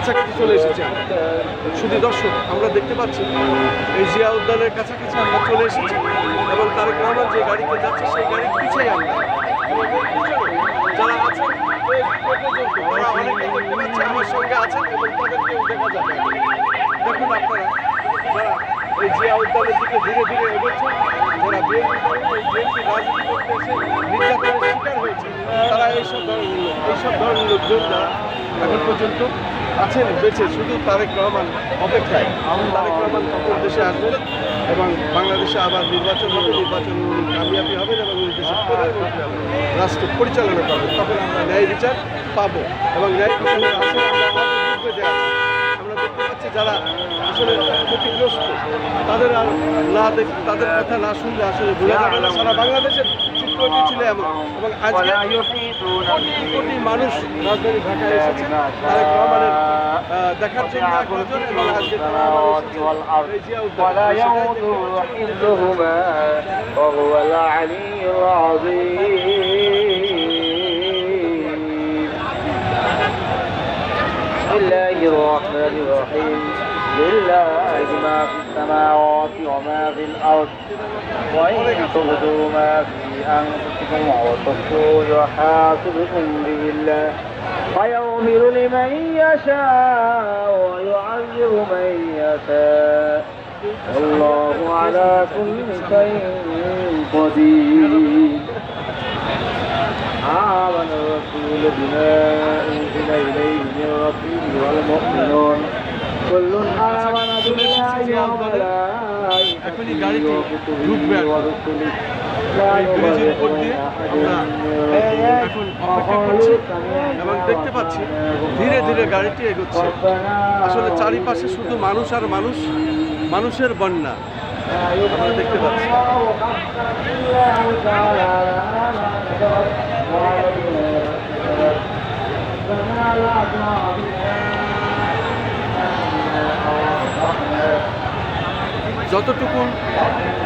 কাছাকাছি চলে এসেছি আমরা। শুধু দর্শক, আমরা দেখতে পাচ্ছি এই জিয়া উদ্যানের কাছাকাছি আমরা চলে এসেছি এবং তারেক রহমান যে গাড়িতে যাচ্ছে, সেই গাড়ির পিছিয়ে আমরা। তারা হয়েছে এইসব ধরনের এইসব ধরনের লোকজন এখন পর্যন্ত আছেন, বেঁচে, শুধু তারেক রহমান অপেক্ষায়। তারেক রহমান তখন দেশে আসবেন এবং বাংলাদেশে আবার নির্বাচন হবে, নির্বাচন কামিয়াবি হবেন এবং উনি দেশের প্রধানমন্ত্রী হবেন রাষ্ট্র পরিচালনা করবেন। তখন আমরা ন্যায় বিচার পাবো এবং ন্যায় বিচার আসলে আমরা যে আছে। আমরা দেখতে পাচ্ছি যারা আসলে ক্ষতিগ্রস্ত, তাদের আর না দেখ, তাদের কথা না শুনলে আসলে সারা বাংলাদেশের চিত্রটি ছিল এমন। এবং আজকে কোটি কোটি মানুষ রাজধানী ঢাকায় এসেছে। তারেক রহমানের দেখার জন্য এক এবং আজকে তারা الرحمن الرحيم. لله ما في السماوات وما في الأرض. وإن تبدوا ما في أنفسكم أو تخفوه يحاسبكم به الله. فيغفر لمن يشاء ويعذب من يشاء. والله على كل شيء قدير. آمن الرسول بما أنزل إليه من ربه والمؤمنون كل آمن بالله এখনই গাড়িটি وملائكته ঢুকবে وكتبه এখন। ورسله لا এই ব্রিজের উপর يفرق দিয়ে بين أحد আমরা من এখন অপেক্ষা করছি এবং দেখতে পাচ্ছি ধীরে ধীরে গাড়িটি এগোচ্ছে আসলে চারিপাশে শুধু মানুষ আর মানুষ মানুষের বন্যা আমরা দেখতে পাচ্ছি যতটুকু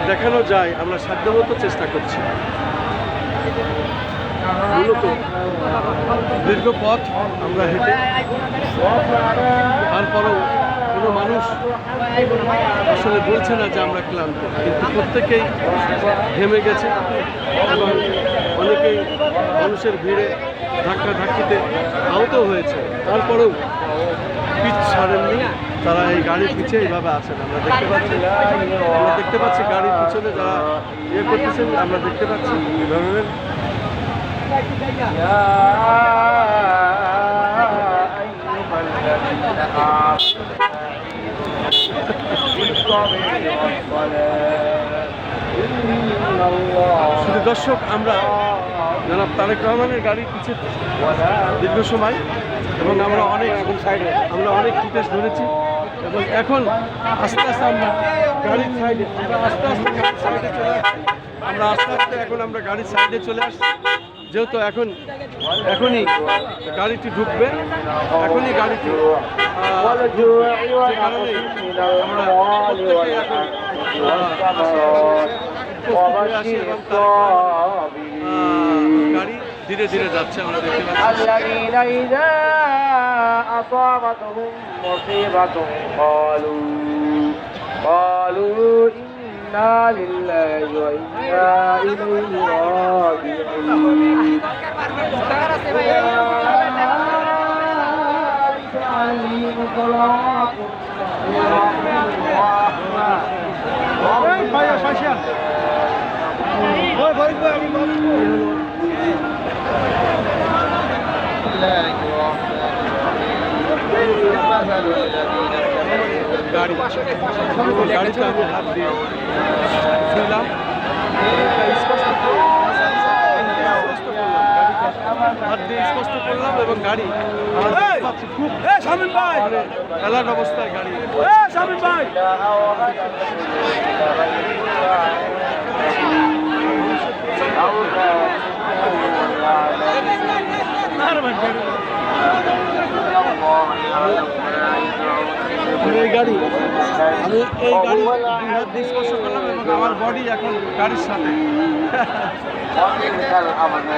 দেখানো যায়, আমরা সাধ্যমতো চেষ্টা করছি। মূলত দীর্ঘ পথ আমরা হেঁটে, তারপরেও কোনো মানুষ আসলে বলছে না যে আমরা ক্লান্ত, কিন্তু প্রত্যেকেই ঘেমে গেছে এবং অনেকেই মানুষের ভিড়ে ধাক্কা ধাক্কিতে আহত হয়েছে। তারপরেও পিচ ছাড়েননি, তারা এই গাড়ির পিছিয়ে এইভাবে আছেন। আমরা দেখতে পাচ্ছি, আমরা দেখতে পাচ্ছি গাড়ির পিছনে যারা ইয়ে করতেছেন, আমরা দেখতে পাচ্ছি। এইভাবে শুধু দর্শক, আমরা জনাব তারেক রহমানের গাড়ির পিছিয়ে দীর্ঘ সময় এবং আমরা অনেক সাইডে আমরা অনেক ফুটেজ ধরেছি এবং এখন আস্তে আস্তে আমরা গাড়ির সাইডে আমরা আস্তে আস্তে গাড়ির সাইডে চলে আসছি। আমরা আস্তে আস্তে এখন আমরা গাড়ির সাইডে চলে আসছি। যেহেতু এখন, এখনই গাড়িটি ঢুকবে, এখনই গাড়িটি আমরা ধীরে ধীরে যাচ্ছে আমরা দেখতে পাচ্ছি الذين إذا أصابتهم مصيبة قالوا قالوا إنا لله وإنا إليه راجعون عليهم صلوات গাড়ি গাড়িতে আমি হাত দিয়ে গাড়িতে হাত দিয়ে স্পষ্ট করলাম এবং গাড়ি খুব মানে এলান অবস্থায় গাড়ি এই গাড়ি। আমি এই গাড়ি স্পর্শ করলাম এবং আমার বডি এখন গাড়ির সাথে।